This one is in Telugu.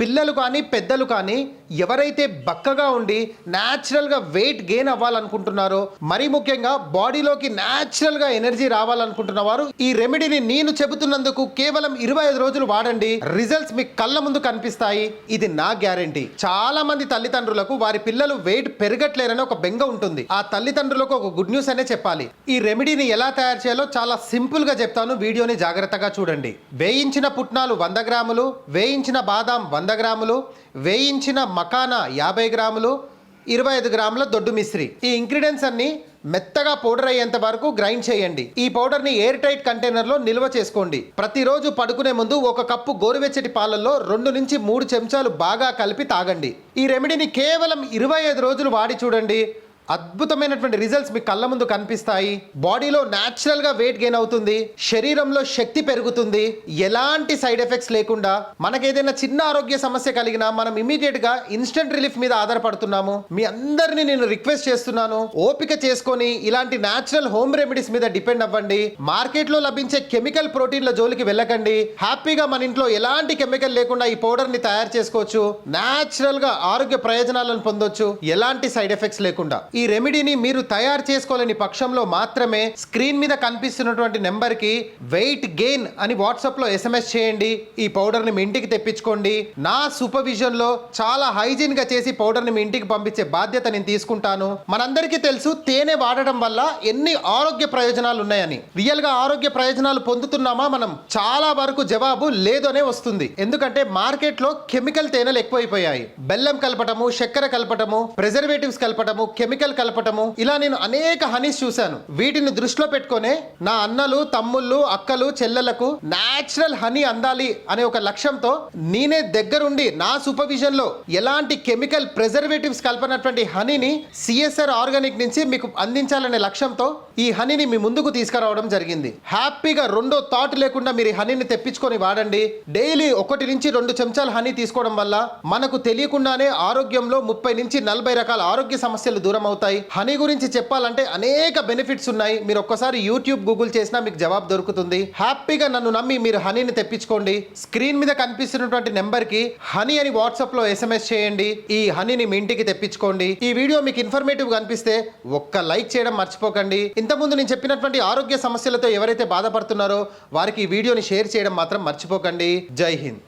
పిల్లలు కానీ పెద్దలు కానీ ఎవరైతే బక్కగా ఉండి న్యాచురల్గా వెయిట్ గెయిన్ అవ్వాలనుకుంటున్నారో మరీ ముఖ్యంగా బాడీలోకి న్యాచురల్గా ఎనర్జీ రావాలనుకుంటున్న వారు ఈ రెమెడీని నేను చెబుతున్నందుకు కేవలం ఇరవై ఐదు రోజులు వాడండి. రిజల్ట్స్ మీ కళ్ళ ముందు కనిపిస్తాయి. ఇది నా గ్యారంటీ చాలా మంది తల్లిదండ్రులకు వారి పిల్లలు వెయిట్ పెరగట్లేరని ఒక బెంగ ఉంటుంది. ఆ తల్లిదండ్రులకు ఒక గుడ్ న్యూస్ అనే చెప్పాలి. ఈ రెమెడీని ఎలా తయారు చేయాలో చాలా సింపుల్గా చెప్తాను. వీడియోని జాగ్రత్తగా చూడండి. వేయించిన పుట్నాలు వంద గ్రాములు వేయించిన బాదాం వంద గ్రాములు వేయించిన మకానా యాభై గ్రాములు ఇరవై ఐదు గ్రాముల దొడ్డు మిశ్రీ. ఈ ఇంగ్రీడియంట్స్ అన్ని మెత్తగా పౌడర్ అయ్యేంత వరకు గ్రైండ్ చేయండి. ఈ పౌడర్ని ఎయిర్ టైట్ కంటైనర్లో నిల్వ చేసుకోండి. ప్రతిరోజు పడుకునే ముందు ఒక కప్పు గోరువెచ్చటి పాలల్లో రెండు నుంచి మూడు చెంచాలు బాగా కలిపి తాగండి. ఈ రెమెడీని కేవలం ఇరవై ఐదు రోజులు వాడి చూడండి. అద్భుతమైనటువంటి రిజల్ట్స్ మీ కళ్ళ ముందు కనిపిస్తాయి. బాడీలో న్యాచురల్గా వెయిట్ గెయిన్ అవుతుంది. శరీరంలో శక్తి పెరుగుతుంది. ఎలాంటి సైడ్ ఎఫెక్ట్స్ లేకుండా మనకేదైనా చిన్న ఆరోగ్య సమస్య కలిగినా మనం ఇమీడియట్గా ఇన్స్టెంట్ రిలీఫ్ మీద ఆధారపడుతున్నాము. మీ అందరినీ నేను రిక్వెస్ట్ చేస్తున్నాను. ఓపిక చేసుకొని ఇలాంటి న్యాచురల్ హోమ్ రెమెడీస్ మీద డిపెండ్ అవ్వండి. మార్కెట్లో లభించే కెమికల్ ప్రోటీన్ల జోలికి వెళ్ళకండి. హ్యాపీగా మన ఇంట్లో ఎలాంటి కెమికల్ లేకుండా ఈ పౌడర్ని తయారు చేసుకోవచ్చు. న్యాచురల్గా ఆరోగ్య ప్రయోజనాలను పొందొచ్చు. ఎలాంటి సైడ్ ఎఫెక్ట్స్ లేకుండా. ఈ రెమెడీని మీరు తయారు చేసుకోలేని పక్షంలో మాత్రమే స్క్రీన్ మీద కనిపిస్తున్నటువంటి నెంబర్కి వెయిట్ గెయిన్ అని వాట్సాప్లో ఎస్ఎంఎస్ చేయండి. ఈ పౌడర్ని మీ ఇంటికి తెప్పించుకోండి. నా సూపర్విజన్లో చాలా హైజీన్గా చేసి పౌడర్ని మీ ఇంటికి పంపించే బాధ్యత నేను తీసుకుంటాను. మనందరికీ తెలుసు తేనె వాడడం వల్ల ఎన్ని ఆరోగ్య ప్రయోజనాలు ఉన్నాయని. రియల్గా ఆరోగ్య ప్రయోజనాలు పొందుతున్నామా మనం? చాలా వరకు జవాబు లేదనే వస్తుంది. ఎందుకంటే మార్కెట్లో కెమికల్ తేనెలు ఎక్కువైపోయాయి. బెల్లం కలపటము చక్కెర కలపటము ప్రిజర్వేటివ్స్ కలపటము కెమికల్ కలపటము. ఇలా నేను అనేక హనీస్ చూశాను. వీటిని దృష్టిలో పెట్టుకొని నా అన్నలు తమ్ముళ్ళు అక్కలు చెల్లెలకు నాచురల్ హనీ అందాలి అనే ఒక లక్ష్యంతో నేనే దగ్గరుండి నా సూపర్విజన్లో ఎలాంటి కెమికల్ ప్రిజర్వేటివ్స్ కలపనటువంటి హనీని సిఎస్ఆర్ ఆర్గానిక్ నుంచి మీకు అందించాలనే లక్ష్యంతో ఈ హనీని మీ ముందుకు తీసుకురావడం జరిగింది. హ్యాపీగా రెండో థాట్ లేకుండా మీరు ఈ హనీని తెప్పించుకొని వాడండి. డైలీ ఒకటి నుంచి రెండు చెంచాలు హనీ తీసుకోవడం వల్ల మనకు తెలియకుండానే ఆరోగ్యంలో ముప్పై నుంచి నలభై రకాల ఆరోగ్య సమస్యలు దూరం అవుతాయి హనీ గురించి చెప్పాలంటే అనేక బెనిఫిట్స్ ఉన్నాయి. మీరు ఒక్కసారి యూట్యూబ్ గూగుల్ చేసినా మీకు జవాబు దొరుకుతుంది. హ్యాపీగా నన్ను నమ్మి మీరు హనీని తెప్పించుకోండి. స్క్రీన్ మీద కనిపిస్తున్నటువంటి నెంబర్కి హనీ అని వాట్సాప్లో ఎస్ఎంఎస్ చేయండి. ఈ హనీని మీ ఇంటికి తెప్పించుకోండి. ఈ వీడియో మీకు ఇన్ఫర్మేటివ్ కనిపిస్తే ఒక్క లైక్ చేయడం మర్చిపోకండి. ఇంతకుముందు నేను చెప్పినటువంటి ఆరోగ్య సమస్యలతో ఎవరైతే బాధపడుతున్నారో వారికి ఈ వీడియోని షేర్ చేయడం మాత్రం మర్చిపోకండి. జై హింద్.